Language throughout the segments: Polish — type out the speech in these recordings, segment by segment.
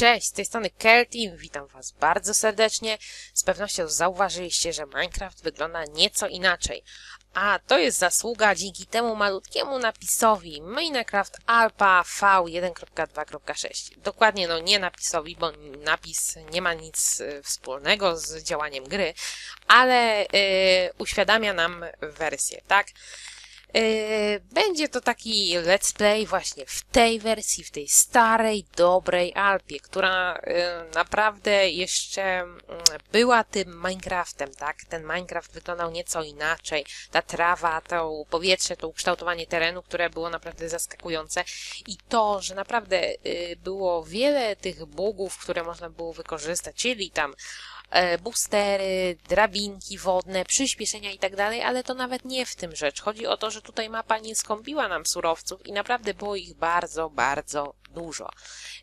Cześć, z tej strony Keltin, witam Was bardzo serdecznie. Z pewnością zauważyliście, że Minecraft wygląda nieco inaczej. A to jest zasługa dzięki temu malutkiemu napisowi Minecraft Alpha V1.2.6. Dokładnie, no nie napisowi, bo napis nie ma nic y, wspólnego z działaniem gry, ale y, uświadamia nam wersję, tak? Yy, Będzie to taki let's play właśnie w tej wersji, w tej starej, dobrej Alpie, która yy, naprawdę jeszcze mm, była tym Minecraftem, tak? Ten Minecraft wyglądał nieco inaczej. Ta trawa, to powietrze, to ukształtowanie terenu, które było naprawdę zaskakujące i to, że naprawdę yy, było wiele tych bugów, które można było wykorzystać, czyli tam boostery, drabinki wodne, przyspieszenia i tak ale to nawet nie w tym rzecz. Chodzi o to, że tutaj mapa nie skąpiła nam surowców i naprawdę było ich bardzo, bardzo dużo.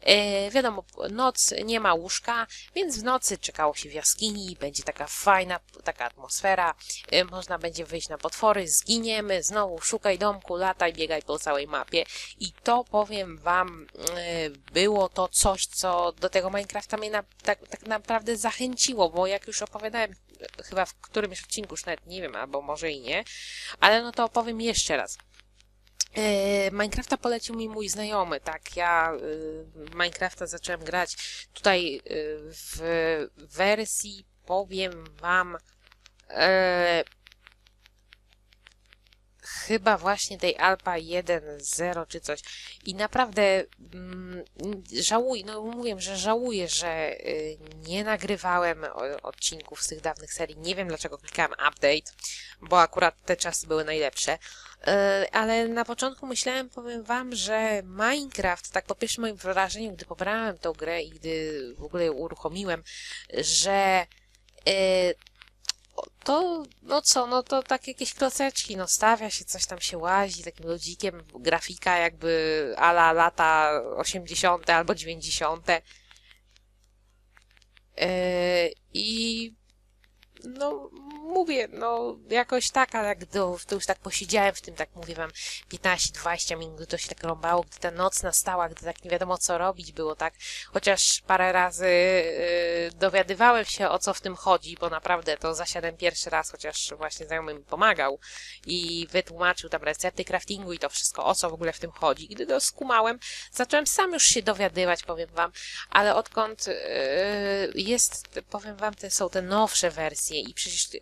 E, wiadomo, noc nie ma łóżka, więc w nocy czekało się w jaskini, będzie taka fajna, taka atmosfera, e, można będzie wyjść na potwory, zginiemy, znowu szukaj domku, lataj, biegaj po całej mapie i to powiem wam, e, było to coś, co do tego Minecrafta mnie na, tak, tak naprawdę zachęciło, bo jak już opowiadałem chyba w którymś odcinku, już nawet nie wiem, albo może i nie, ale no to opowiem jeszcze raz. Minecrafta polecił mi mój znajomy, tak? Ja e, Minecrafta zacząłem grać tutaj e, w wersji, powiem wam, e, chyba właśnie tej Alpa 1.0 czy coś. I naprawdę mm, żałuję, no mówię, że żałuję, że y, nie nagrywałem odcinków z tych dawnych serii. Nie wiem dlaczego klikałem update, bo akurat te czasy były najlepsze. E, Ale na początku myślałem, powiem wam, że Minecraft, tak po pierwszym moim wrażeniu, gdy pobrałem tą grę i gdy w ogóle uruchomiłem, że e, to, no co, no to tak jakieś kloceczki, no stawia się, coś tam się łazi, takim ludzikiem, grafika jakby ala lata 80. albo 90. Yy, I no mówię, no jakoś tak, ale jak do, to już tak posiedziałem w tym, tak mówię wam, 15-20 minut, to się tak rąbało, gdy ta noc nastała, gdy tak nie wiadomo co robić było, tak, chociaż parę razy yy, dowiadywałem się o co w tym chodzi, bo naprawdę to zasiadłem pierwszy raz, chociaż właśnie znajomy mi pomagał i wytłumaczył tam recepty craftingu i to wszystko, o co w ogóle w tym chodzi. Gdy to skumałem, zacząłem sam już się dowiadywać, powiem wam, ale odkąd yy, jest, powiem wam, te są te nowsze wersje i przecież yy,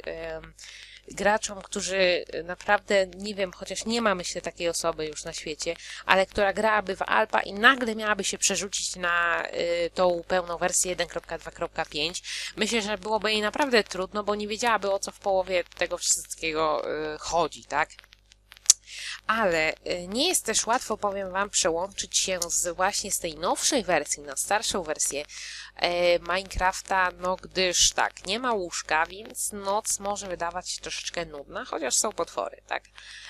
graczom, którzy naprawdę, nie wiem, chociaż nie ma myślę takiej osoby już na świecie, ale która grałaby w Alpa i nagle miałaby się przerzucić na y, tą pełną wersję 1.2.5, myślę, że byłoby jej naprawdę trudno, bo nie wiedziałaby o co w połowie tego wszystkiego y, chodzi, tak? Ale nie jest też łatwo, powiem Wam, przełączyć się z właśnie z tej nowszej wersji na starszą wersję e, Minecrafta, no gdyż tak, nie ma łóżka, więc noc może wydawać się troszeczkę nudna, chociaż są potwory, tak?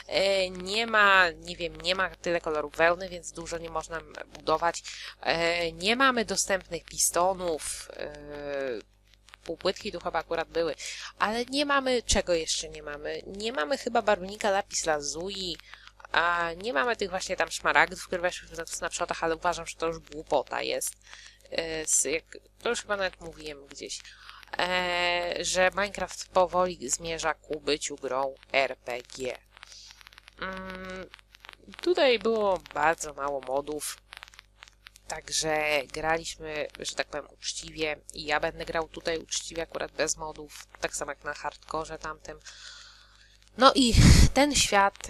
E, nie ma, nie wiem, nie ma tyle kolorów wełny, więc dużo nie można budować. E, nie mamy dostępnych pistonów, e, półpłytki tu chyba akurat były, ale nie mamy, czego jeszcze nie mamy? Nie mamy chyba barwnika lapis lazuli, a nie mamy tych właśnie tam szmaragdów, które weszły w snapshotach, ale uważam, że to już głupota jest. E, z, jak, to już chyba nawet mówiłem gdzieś, e, że Minecraft powoli zmierza ku byciu grą RPG. Mm, tutaj było bardzo mało modów, Także graliśmy, że tak powiem, uczciwie i ja będę grał tutaj uczciwie, akurat bez modów, tak samo jak na hardkorze tamtym. No i ten świat,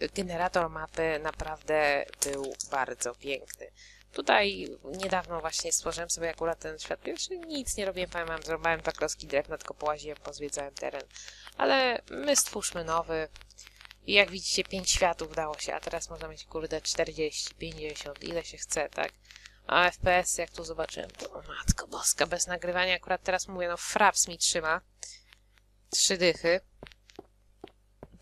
yy, generator mapy naprawdę był bardzo piękny. Tutaj niedawno właśnie stworzyłem sobie akurat ten świat pierwszy, nic nie robiłem, wam, zrobiłem dwa kloski drewna, tylko połaziłem, pozwiedzałem teren. Ale my stwórzmy nowy, i jak widzicie, 5 światów dało się, a teraz można mieć, kurde, 40, 50, ile się chce, tak? A FPS, jak tu zobaczyłem, to o matko boska, bez nagrywania, akurat teraz mówię, no fraps mi trzyma. Trzy dychy.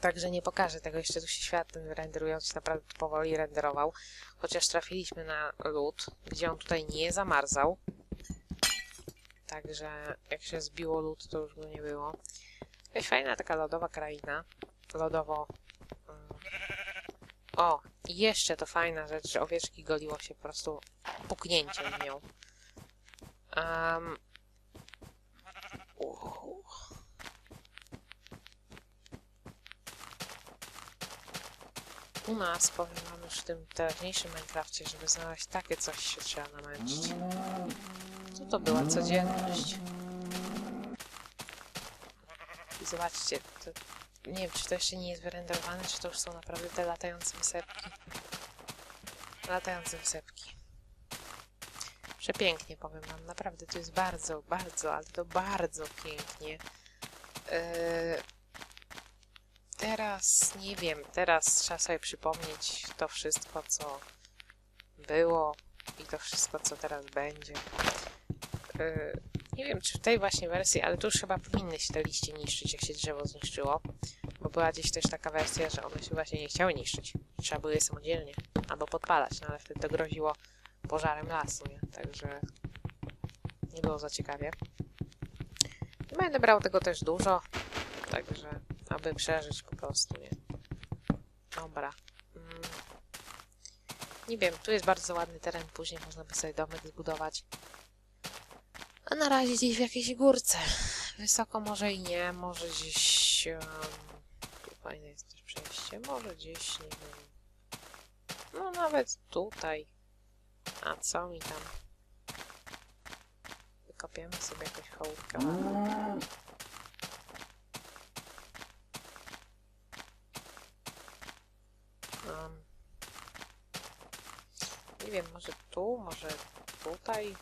Także nie pokażę tego, jeszcze tu się świat ten renderujący naprawdę powoli renderował. Chociaż trafiliśmy na lód, gdzie on tutaj nie zamarzał. Także jak się zbiło lód, to już go nie było. Jakaś fajna taka lodowa kraina. Lodowo o, i jeszcze to fajna rzecz, że owieczki goliło się po prostu puknięciem w nią. Um, U nas, powiem wam już w tym teraźniejszym Minecrafcie, żeby znaleźć takie coś się trzeba namęczyć. Co to była codzienność? I zobaczcie, to, nie wiem, czy to jeszcze nie jest wyrenderowane, czy to już są naprawdę te latające wysepki. Latające wysepki. Przepięknie, powiem wam, naprawdę to jest bardzo, bardzo, ale to bardzo pięknie. Yy, teraz, nie wiem, teraz trzeba sobie przypomnieć to wszystko, co było i to wszystko, co teraz będzie. Yy, nie wiem, czy w tej właśnie wersji, ale tu już chyba powinny się te liście niszczyć, jak się drzewo zniszczyło. Bo była gdzieś też taka wersja, że one się właśnie nie chciały niszczyć. Trzeba było je samodzielnie albo podpalać, no ale wtedy to groziło pożarem lasu, nie? Także nie było za ciekawie. I będę brał tego też dużo, także aby przeżyć po prostu, nie? Dobra. Mm. Nie wiem, tu jest bardzo ładny teren, później można by sobie domek zbudować. A na razie gdzieś w jakiejś górce. Wysoko może i nie, może gdzieś... Um, tu fajne jest też przejście, może gdzieś, nie wiem... No nawet tutaj. A co mi tam? Wykopiemy sobie jakąś chałupkę. Um, nie wiem, może tu, może tutaj.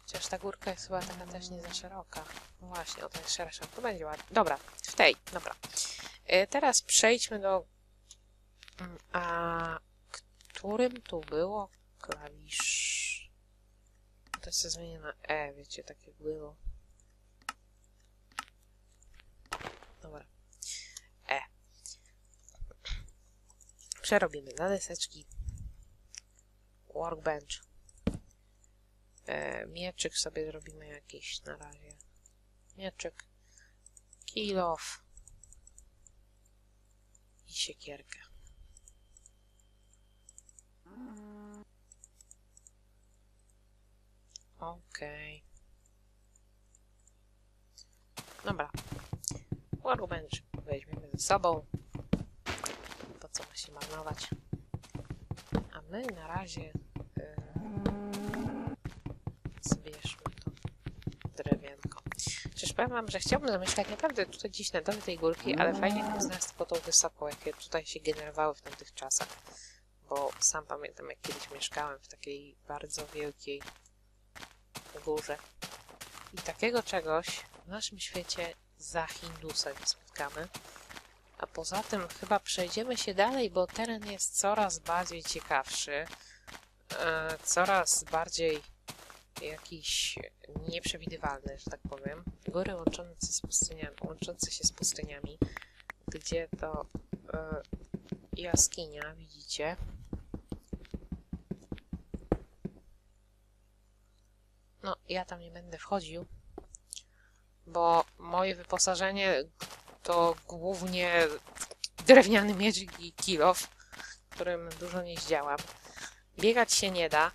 Chociaż ta górka jest chyba taka też nie za szeroka. Właśnie, o to jest szersza. To będzie ładnie. Dobra, w tej, dobra. E, teraz przejdźmy do... Mm, A którym tu było klawisz? To się zmienię na E, wiecie, tak jak było. Dobra. E. Przerobimy na deseczki. Workbench. E, mieczyk sobie zrobimy jakiś na razie. Mieczyk. Kill off. I siekierkę. Okej. Dobra. Workbench weźmiemy ze sobą. Po co ma marnować? A my na razie yy, zbierzmy to drewienko. Przecież powiem wam, że chciałbym zamieszkać tak naprawdę tutaj gdzieś na dole tej górki, ale fajnie bym znalazł tylko tą wysoką, jakie tutaj się generowały w tamtych czasach. Bo sam pamiętam, jak kiedyś mieszkałem w takiej bardzo wielkiej górze. I takiego czegoś w naszym świecie za Hindusa nie spotkamy. A poza tym chyba przejdziemy się dalej, bo teren jest coraz bardziej ciekawszy. E, coraz bardziej jakiś nieprzewidywalny, że tak powiem. Góry łączące, z pustyniami, łączące się z pustyniami, gdzie to e, jaskinia, widzicie. No, ja tam nie będę wchodził, bo moje wyposażenie to głównie drewniany miecz i kilof, którym dużo nie zdziałam. Biegać się nie da.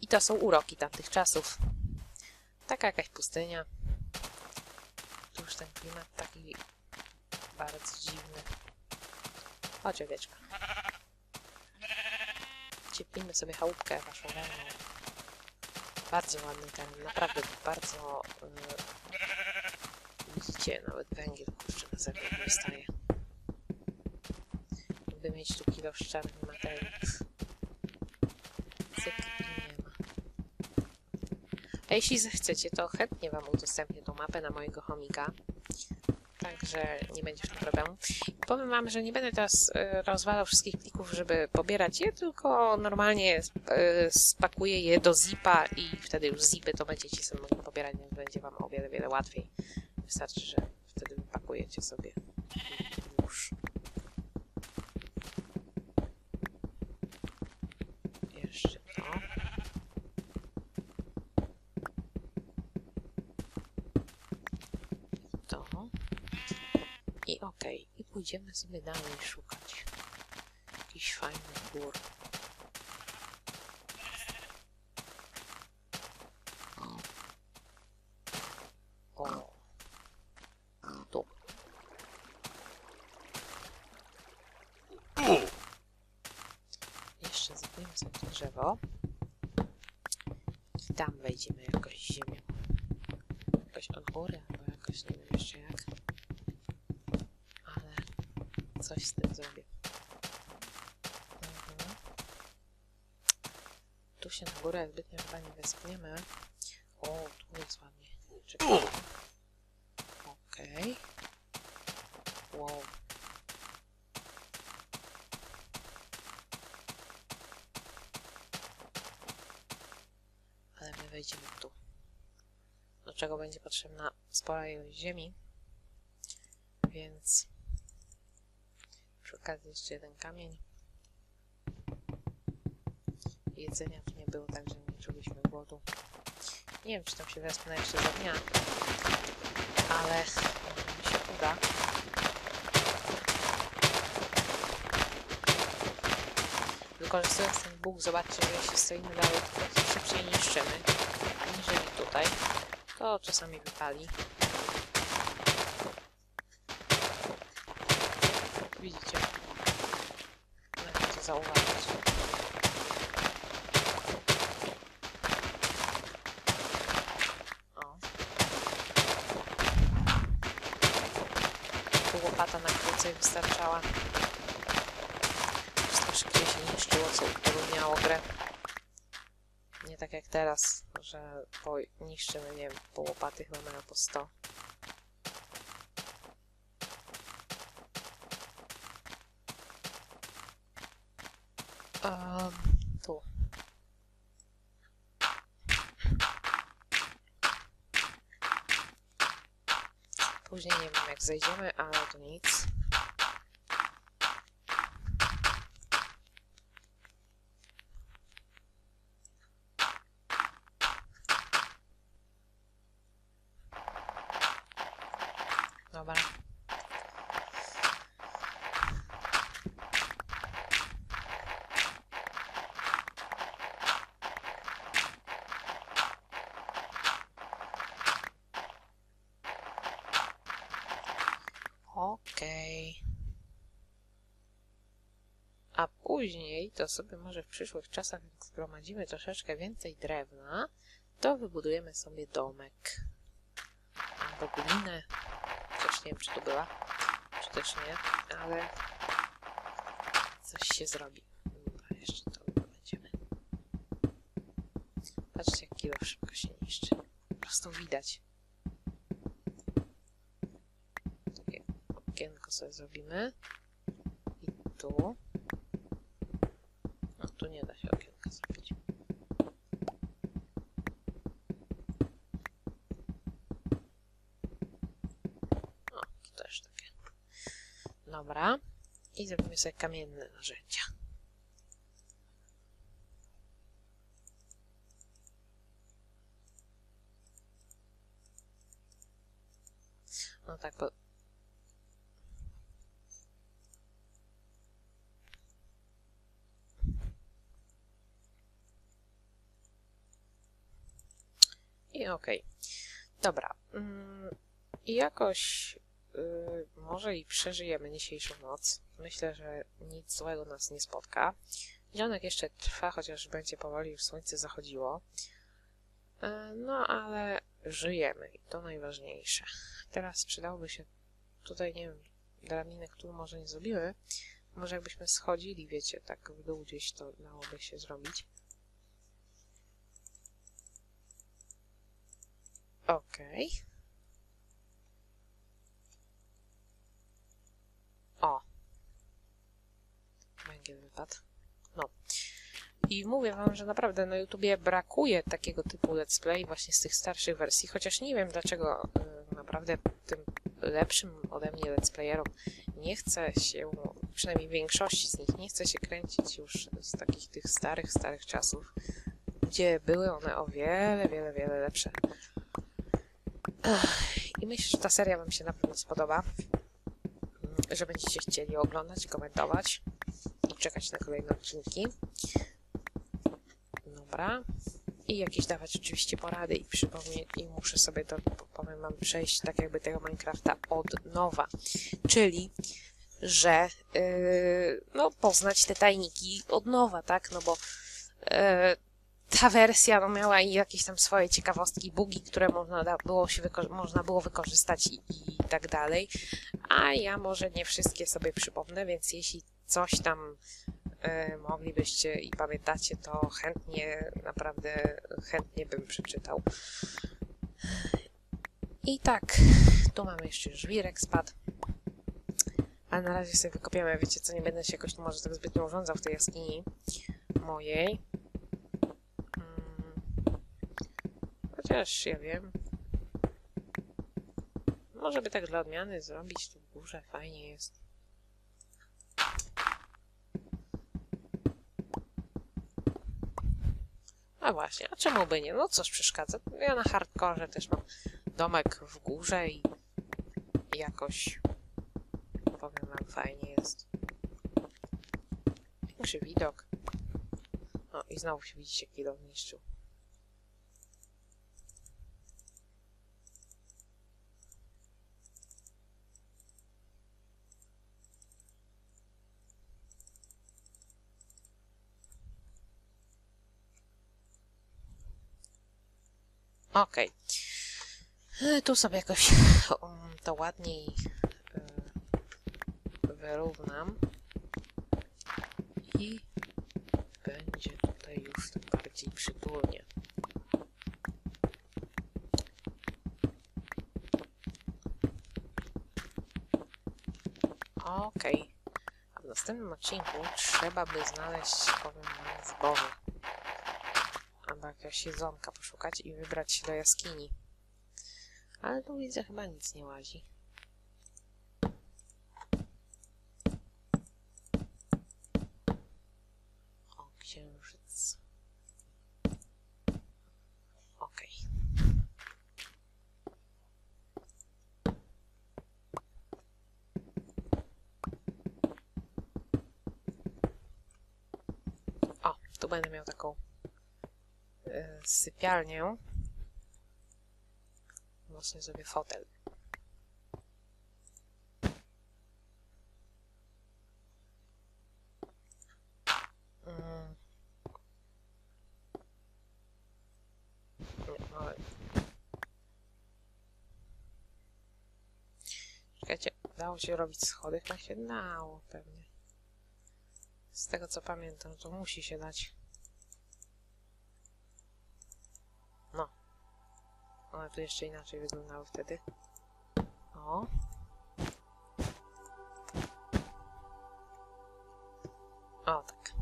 I to są uroki tamtych czasów. Taka jakaś pustynia. Tu już ten klimat taki bardzo dziwny. Chodź, owieczka. Cieplimy sobie chałupkę waszą wełną. Bardzo ładny ten, naprawdę bardzo... Yy, widzicie, nawet węgiel kurczę na zewnątrz wystaje. By mieć tu kilo szczernej materii. Cyk nie ma. A jeśli zechcecie, to chętnie Wam udostępnię tą mapę na mojego chomika. Także nie będzie problemu. Powiem Wam, że nie będę teraz e, rozwalał wszystkich plików, żeby pobierać je, tylko normalnie e, spakuję je do zipa i wtedy już zipy to będziecie sobie mogli pobierać, więc będzie Wam o wiele, wiele łatwiej. Wystarczy, że wtedy wypakujecie sobie już. Jeszcze to. To. I okej. I pójdziemy sobie dalej szukać. jakichś fajnych gór. O. Tu. Jeszcze zapnijmy sobie to drzewo. Wejdziemy jakoś ziemią. Jakoś od góry, albo jakoś nie wiem jeszcze jak. Ale coś z tym zrobię. Mhm. Tu się na górę zbytnio chyba nie wespniemy. O, tu jest ładnie. Czekaj. Okej. Wow. Ale my wejdziemy tu. Do czego będzie potrzebna spora ilość ziemi. Więc przy okazji jeszcze jeden kamień. Jedzenia tu nie było, także nie czuliśmy głodu. Nie wiem, czy tam się wespnę jeszcze za dnia, ale może mi się uda. Wykorzystując ten bóg, zobaczcie, że jeśli stoimy dalej, to szybciej niszczymy, aniżeli tutaj. To czasami wypali. Widzicie? Możecie zauważyć. O. Łopata na krócej wystarczała. Wszystko szybciej się niszczyło, co utrudniało grę. Nie tak jak teraz, że po niszczymy, nie wiem, po łopaty chyba mają po 100. Um, tu. Później nie wiem jak zejdziemy, ale to nic. Dobra. Okej. A później, to sobie może w przyszłych czasach, jak zgromadzimy troszeczkę więcej drewna, to wybudujemy sobie domek. Albo glinę. Chociaż nie wiem, czy tu była, czy też nie, ale coś się zrobi. Dobra, jeszcze to będziemy. Patrzcie, jak kilo szybko się niszczy. Po prostu widać. Takie okienko sobie zrobimy. I tu. No, tu nie da się okienka zrobić. O, tu też takie. Dobra. I zrobimy sobie kamienne narzędzia. No tak, bo I okej. Dobra. Mm, I jakoś y, może i przeżyjemy dzisiejszą noc. Myślę, że nic złego nas nie spotka. Dzionek jeszcze trwa, chociaż będzie powoli już słońce zachodziło. E, No, ale żyjemy i to najważniejsze. Teraz przydałoby się tutaj, nie wiem, drabinę, którą może nie zrobimy. Może jakbyśmy schodzili, wiecie, tak w dół gdzieś, to dałoby się zrobić. Okej. O. Węgiel wypadł. No. I mówię wam, że naprawdę na YouTubie brakuje takiego typu let's play właśnie z tych starszych wersji, chociaż nie wiem dlaczego y, naprawdę tym lepszym ode mnie let's playerom nie chce się, przynajmniej większości z nich, nie chce się kręcić już z takich tych starych, starych czasów, gdzie były one o wiele, wiele, wiele lepsze. I myślę, że ta seria Wam się na pewno spodoba, że będziecie chcieli oglądać, komentować czekać na kolejne odcinki. Dobra. I jakieś dawać oczywiście porady i przypomnieć, i muszę sobie to, powiem wam, przejść tak jakby tego Minecrafta od nowa. Czyli, że yy, no, poznać te tajniki od nowa, tak? No bo yy, ta wersja no, miała i jakieś tam swoje ciekawostki, bugi, które można było, się można było wykorzystać i, i tak dalej. A ja może nie wszystkie sobie przypomnę, więc jeśli coś tam e, moglibyście i pamiętacie, to chętnie, naprawdę chętnie bym przeczytał. I tak, tu mamy jeszcze żwirek spadł. Ale na razie sobie wykopiemy, wiecie co, nie będę się jakoś może tak zbytnio urządzał w tej jaskini mojej. Mm. Chociaż ja wiem. Może by tak dla odmiany zrobić tu w górze, fajnie jest. A właśnie, a czemu by nie? No coś przeszkadza. Ja na hardkorze też mam domek w górze i jakoś powiem wam fajnie jest. Większy widok. O i znowu się widzicie kilo niszczył. Okej. E, Tu sobie jakoś um, to ładniej e, wyrównam. I będzie tutaj już tak bardziej przytulnie. Okej. A w następnym odcinku trzeba by znaleźć, powiem zboże. Albo jakiegoś jedzonka poszukać i wybrać się do jaskini. Ale tu widzę chyba nic nie łazi. O, księżyc. Okej. O, tu będę miał taką sypialnię. Właśnie sobie fotel. Mm. Czekajcie, dało się robić schody? Chyba się dało pewnie. Z tego co pamiętam, to musi się dać. No. One tu jeszcze inaczej wyglądały wtedy. O. O, tak.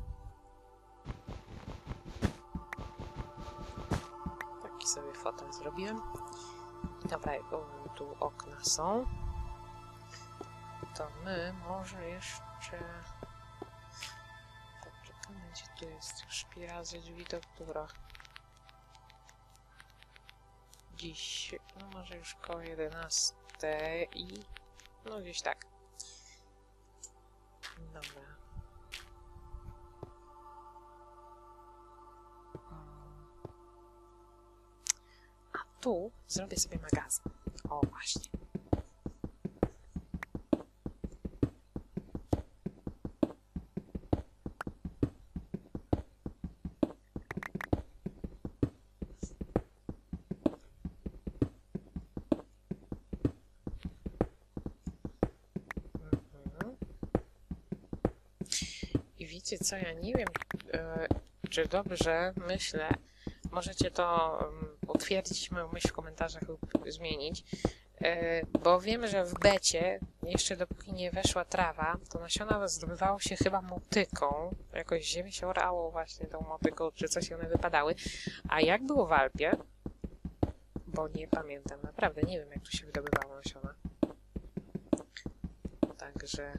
Taki sobie fotel zrobiłem. Dobra, tu okna są. To my może jeszcze... Poczekamy, gdzie tu jest szpira ze drzwi, to która? Dziś, no może już koło 11 i... no gdzieś tak. Dobra. A tu zrobię sobie magazyn. O, właśnie. Mhm. I wiecie co, ja nie wiem, e, czy dobrze myślę, możecie to mm, potwierdzić moją myśl w komentarzach lub zmienić, e, bo wiem, że w becie, jeszcze dopóki nie weszła trawa, to nasiona zdobywało się chyba motyką, jakoś ziemię się orało właśnie tą motyką, czy coś one wypadały, a jak było w Alpie, bo nie pamiętam, naprawdę nie wiem, jak tu się wydobywało nasiona. Także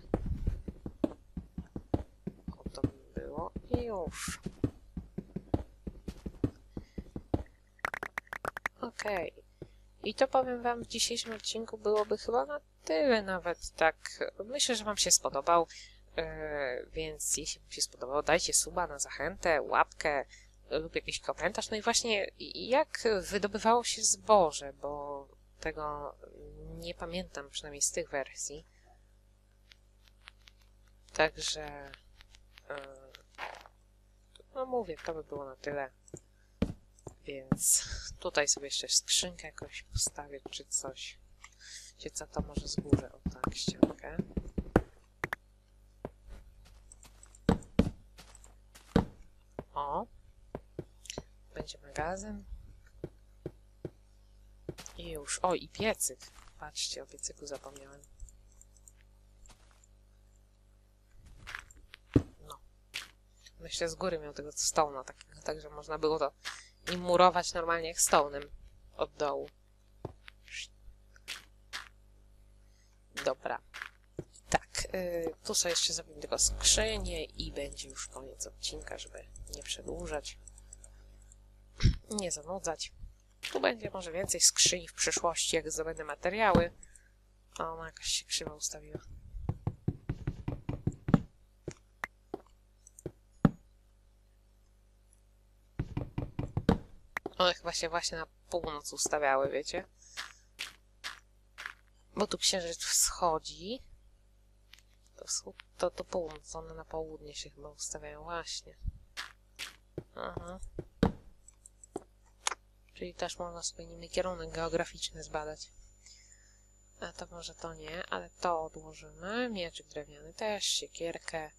o to było i już. Okej. I to powiem Wam w dzisiejszym odcinku byłoby chyba na tyle nawet tak. Myślę, że Wam się spodobał. E, więc jeśli Wam się spodobało, dajcie suba na zachętę, łapkę e, lub jakiś komentarz. No i właśnie jak wydobywało się zboże, bo tego nie pamiętam, przynajmniej z tych wersji. Także e, no mówię, to by było na tyle. Więc tutaj sobie jeszcze skrzynkę jakoś postawię, czy coś. Wiecie co, to może zburzę, o tak, ściankę. O. Będzie magazyn. I już. O, i piecyk. Patrzcie, o piecyku zapomniałem. Myślę, z góry miał tego stołna takiego, tak, że można było to i murować normalnie jak stołnem od dołu. Dobra. Tak, yy, tu sobie jeszcze zrobimy tylko skrzynię i będzie już koniec odcinka, żeby nie przedłużać, nie zanudzać. Tu będzie może więcej skrzyni w przyszłości, jak zdobędę materiały. O, ona jakaś się krzywa ustawiła. One chyba się właśnie na północ ustawiały, wiecie? Bo tu księżyc wschodzi. To wschód, to, to północ, one na południe się chyba ustawiają, właśnie. Aha. Czyli też można sobie nimi kierunek geograficzny zbadać. A to może to nie, ale to odłożymy. Mieczyk drewniany też, siekierkę,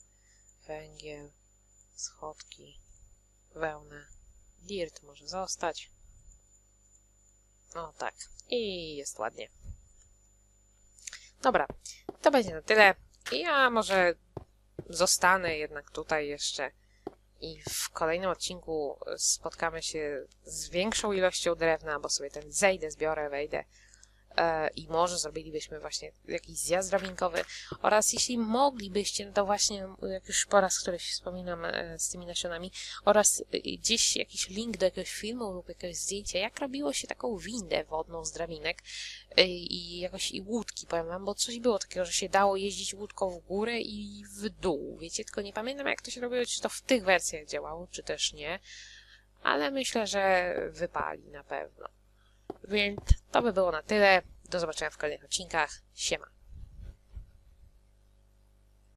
węgiel, schodki, wełnę. Dirt może zostać. O tak. I jest ładnie. Dobra, to będzie na tyle. Ja może zostanę jednak tutaj jeszcze i w kolejnym odcinku spotkamy się z większą ilością drewna, bo sobie ten zejdę, zbiorę, wejdę i może zrobilibyśmy właśnie jakiś zjazd drabinkowy oraz jeśli moglibyście, no to właśnie jak już po raz któryś wspominam e, z tymi nasionami oraz e, gdzieś jakiś link do jakiegoś filmu lub jakiegoś zdjęcia, jak robiło się taką windę wodną z drabinek e, i jakoś i łódki, powiem wam, bo coś było takiego, że się dało jeździć łódką w górę i w dół, wiecie, tylko nie pamiętam jak to się robiło, czy to w tych wersjach działało, czy też nie, ale myślę, że wypali na pewno. Więc to by było na tyle. Do zobaczenia w kolejnych odcinkach. Siema.